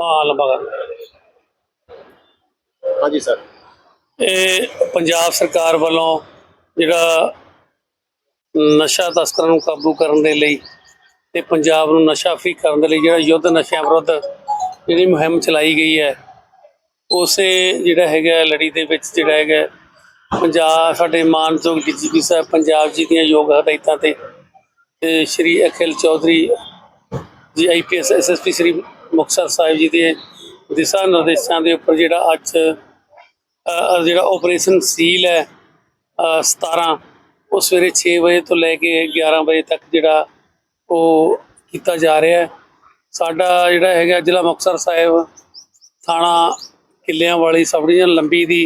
ਹਾਂ ਲੰਬਾ ਕਰ ਹਾਂਜੀ ਸਰ। ਇਹ ਪੰਜਾਬ ਸਰਕਾਰ ਵੱਲੋਂ ਜਿਹੜਾ ਨਸ਼ਾ ਤਸਕਰਾਂ ਨੂੰ ਕਾਬੂ ਕਰਨ ਦੇ ਲਈ ਤੇ ਪੰਜਾਬ ਨੂੰ ਨਸ਼ਾ ਫ੍ਰੀ ਕਰਨ ਦੇ ਲਈ ਜਿਹੜਾ ਯੁੱਧ ਨਸ਼ਿਆਂ ਵਿਰੁੱਧ ਜਿਹੜੀ ਮੁਹਿੰਮ ਚਲਾਈ ਗਈ ਹੈ ਉਸੇ ਜਿਹੜਾ ਹੈਗਾ ਲੜੀ ਦੇ ਵਿੱਚ ਜਿਹੜਾ ਹੈਗਾ ਪੰਜਾਬ ਸਾਡੇ ਮਾਨਯੋਗ ਡੀਜੀਪੀ ਸਾਹਿਬ ਪੰਜਾਬ ਜੀ ਦੀਆਂ ਯੋਗ ਹਦਾਇਤਾਂ ਤੇ ਤੇ ਸ਼੍ਰੀ ਅਖਿਲ ਚੌਧਰੀ ਜੀ ਆਈਪੀਐਸ ਐਸਐਸਪੀ ਸ਼੍ਰੀ ਮੁਕਤਸਰ ਸਾਹਿਬ ਜੀ ਦੇ ਦਿਸ਼ਾ ਨਿਰਦੇਸ਼ਾਂ ਦੇ ਉੱਪਰ ਜਿਹੜਾ ਅੱਜ ਜਿਹੜਾ ਆਪਰੇਸ਼ਨ ਸੀਲ ਹੈ ਅ, 17 ਉਹ ਸਵੇਰੇ 6 ਵਜੇ ਤੋਂ ਲੈ ਕੇ 11 ਵਜੇ ਤੱਕ ਜਿਹੜਾ ਉਹ ਕੀਤਾ ਜਾ ਰਿਹਾ ਹੈ। ਸਾਡਾ ਜਿਹੜਾ ਹੈਗਾ ਜ਼ਿਲ੍ਹਾ ਮੁਕਤਸਰ ਸਾਹਿਬ ਥਾਣਾ ਕਿੱਲਿਆਂ ਵਾਲੀ ਸਬ ਡਿਵੀਜ਼ਨ ਲੰਬੀ ਦੀ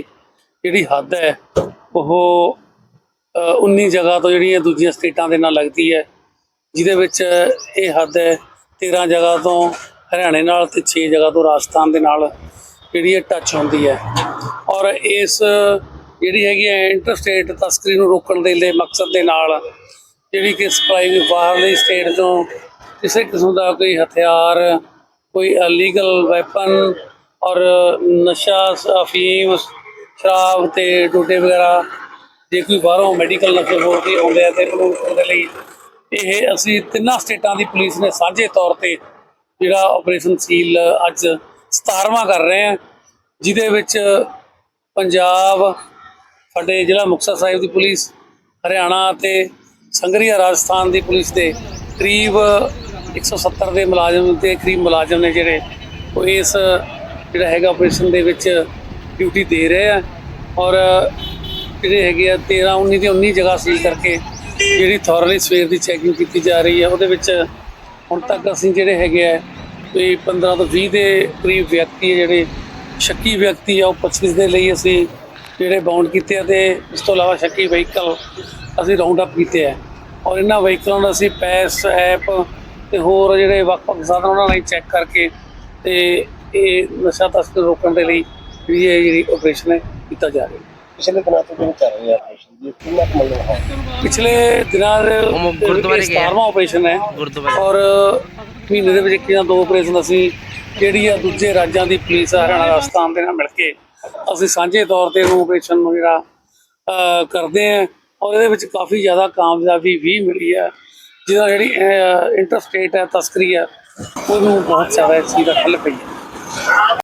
ਜਿਹੜੀ ਹੱਦ ਹੈ ਉਹ ਅ, 19 ਜਗ੍ਹਾ ਤੋਂ ਜਿਹੜੀਆਂ ਦੂਜੀਆਂ ਸਟੇਟਾਂ ਦੇ ਨਾਲ ਲੱਗਦੀ ਹੈ ਜਿਹਦੇ ਵਿੱਚ ਇਹ ਹੱਦ ਹੈ 13 ਜਗ੍ਹਾ ਤੋਂ ਹਰਿਆਣੇ ਨਾਲ ਤੇ 6 ਜਗ੍ਹਾ ਤੋਂ ਰਾਜਸਥਾਨ ਦੇ ਨਾਲ ਜਿਹੜੀ ਇਹ ਟੱਚ ਹੁੰਦੀ ਹੈ। ਔਰ ਇਸ ਜਿਹੜੀ ਹੈਗੀ ਹੈ ਇੰਟਰਸਟੇਟ ਤਸਕਰੀ ਨੂੰ ਰੋਕਣ ਦੇ ਲਈ ਮਕਸਦ ਦੇ ਨਾਲ ਜਿਹੜੀ ਕਿ ਸਪਲਾਈ ਬਾਹਰਲੀ ਸਟੇਟ ਤੋਂ ਕਿਸੇ ਕਿਸਮ ਦਾ ਕੋਈ ਹਥਿਆਰ, ਕੋਈ ਅਲੀਗਲ ਵੈਪਨ ਔਰ ਨਸ਼ਾ, ਅਫੀਮ, ਸ਼ਰਾਬ ਤੇ ਡੋਡੇ ਵਗੈਰਾ ਜੇ ਕੋਈ ਬਾਹਰੋਂ ਮੈਡੀਕਲ ਨਸ਼ੇ ਹੋਰ ਵੀ ਆਉਂਦੇ ਆ ਤੇ ਉਹਨੂੰ ਰੋਕਣ ਦੇ ਲਈ ਇਹ ਅਸੀਂ ਤਿੰਨਾਂ ਸਟੇਟਾਂ ਦੀ ਪੁਲਿਸ ਨੇ ਸਾਂਝੇ ਤੌਰ ਤੇ ਜਿਹੜਾ ਆਪਰੇਸ਼ਨ ਸੀਲ ਅੱਜ 17ਵਾਂ ਕਰ ਰਹੇ ਆ ਜਿਹਦੇ ਵਿੱਚ ਪੰਜਾਬ, ਸਾਡੇ ਜ਼ਿਲ੍ਹਾ ਮੁਕਤਸਰ ਸਾਹਿਬ ਦੀ ਪੁਲਿਸ, ਹਰਿਆਣਾ ਅਤੇ ਸੰਗਰੀਆ ਰਾਜਸਥਾਨ ਦੀ ਪੁਲਿਸ ਦੇ ਕਰੀਬ 170 ਦੇ ਮੁਲਾਜ਼ਮ ਤੇ ਕਰੀਬ ਮੁਲਾਜ਼ਮ ਨੇ ਜਿਹੜੇ, ਉਹ ਇਸ ਜਿਹੜਾ ਹੈਗਾ ਆਪਰੇਸ਼ਨ ਦੇ ਵਿੱਚ ਡਿਊਟੀ ਦੇ ਰਹੇ ਆ ਔਰ ਜਿਹੜੇ ਹੈਗੇ ਆ 13 19 ਦੀ 19 ਜਗ੍ਹਾ ਸੀਲ ਕਰਕੇ ਜਿਹੜੀ ਥੋਰਲੀ ਸਵੇਰ ਦੀ ਚੈਕਿੰਗ ਕੀਤੀ ਜਾ ਰਹੀ ਹੈ ਉਹਦੇ ਵਿੱਚ ਹੁਣ ਤੱਕ ਅਸੀਂ ਜਿਹੜੇ ਹੈਗੇ ਆ ਕੋਈ 15 ਤੋਂ 20 ਦੇ ਕਰੀਬ ਵਿਅਕਤੀ ਜਿਹੜੇ ਸ਼ੱਕੀ ਵਿਅਕਤੀ ਆ ਉਹ ਪੁੱਛਗਿੱਛ ਦੇ ਲਈ ਅਸੀਂ ਜਿਹੜੇ ਬਾਉਂਡ ਕੀਤੇ ਆ ਤੇ ਇਸ ਤੋਂ ਇਲਾਵਾ ਸ਼ੱਕੀ ਵਹੀਕਲ ਅਸੀਂ ਰਾਉਂਡ ਅਪ ਕੀਤੇ ਆ। ਔਰ ਇਹਨਾਂ ਵਹੀਕਲਾਂ ਨੂੰ ਅਸੀਂ ਪੈਸ ਐਪ ਤੇ ਹੋਰ ਜਿਹੜੇ ਵੱਖ-ਵੱਖ ਸਾਧਨ ਉਹਨਾਂ ਨਾਲ ਚੈੱਕ ਕਰਕੇ ਤੇ ਇਹ ਨਸ਼ਾ ਤਸਕਰ ਰੋਕਣ ਦੇ ਲਈ ਜਿਹੜੀ ਇਹ ਜਿਹੜੀ ਆਪਰੇਸ਼ਨ ਹੈ ਕੀਤਾ ਜਾ ਰਿਹਾ। ਪਿਛਲੇ ਦਿਨਾਂ ਤੋਂ ਜਿਹੜੀ ਚੱਲ ਰਹੀ ਹੈ ਆਪਰੇਸ਼ਨ ਦੀ? ਕਿੰਨਾ ਕੁ ਮਤਲਬ ਹੈ? ਪਿਛਲੇ ਦਿਨਾਂ ਦੇ ਗੁਰਦੁਆਰੇ ਗਏ ਆ। 17ਵਾਂ ਆਪਰੇਸ਼ਨ ਹੈ। ਗੁਰਦੁਆਰੇ। ਔਰ ਮਹੀਨੇ ਦੇ ਵਿੱਚ ਇੱਕ ਦੋ ਆਪਰੇਸ਼ਨ ਅਸੀਂ ਜਿਹੜੀ ਆ ਦੂਜੇ ਰਾਜਾਂ ਦੀ ਪੁਲਿਸ ਹਰਿਆਣਾ, ਰਾਜਸਥਾਨ ਦੇ ਨਾਲ ਮਿਲ ਕੇ ਅਸੀਂ ਸਾਂਝੇ ਤੌਰ ਤੇ ਉਹ ਆਪਰੇਸ਼ਨ ਨੂੰ ਜਿਹੜਾ ਕਰਦੇ ਆ ਔਰ ਇਹਦੇ ਵਿੱਚ ਕਾਫੀ ਜ਼ਿਆਦਾ ਕਾਮਯਾਬੀ ਵੀ ਮਿਲੀ ਹੈ। ਜਿਹਦਾ ਜਿਹੜੀ ਇੰਟਰਸਟੇਟ ਹੈ, ਤਸਕਰੀ ਹੈ, ਉਹਨੂੰ ਬਹੁਤ ਜ਼ਿਆਦਾ ਇਸ ਚੀਜ਼ ਦਾ ਹੱਲ ਪਈ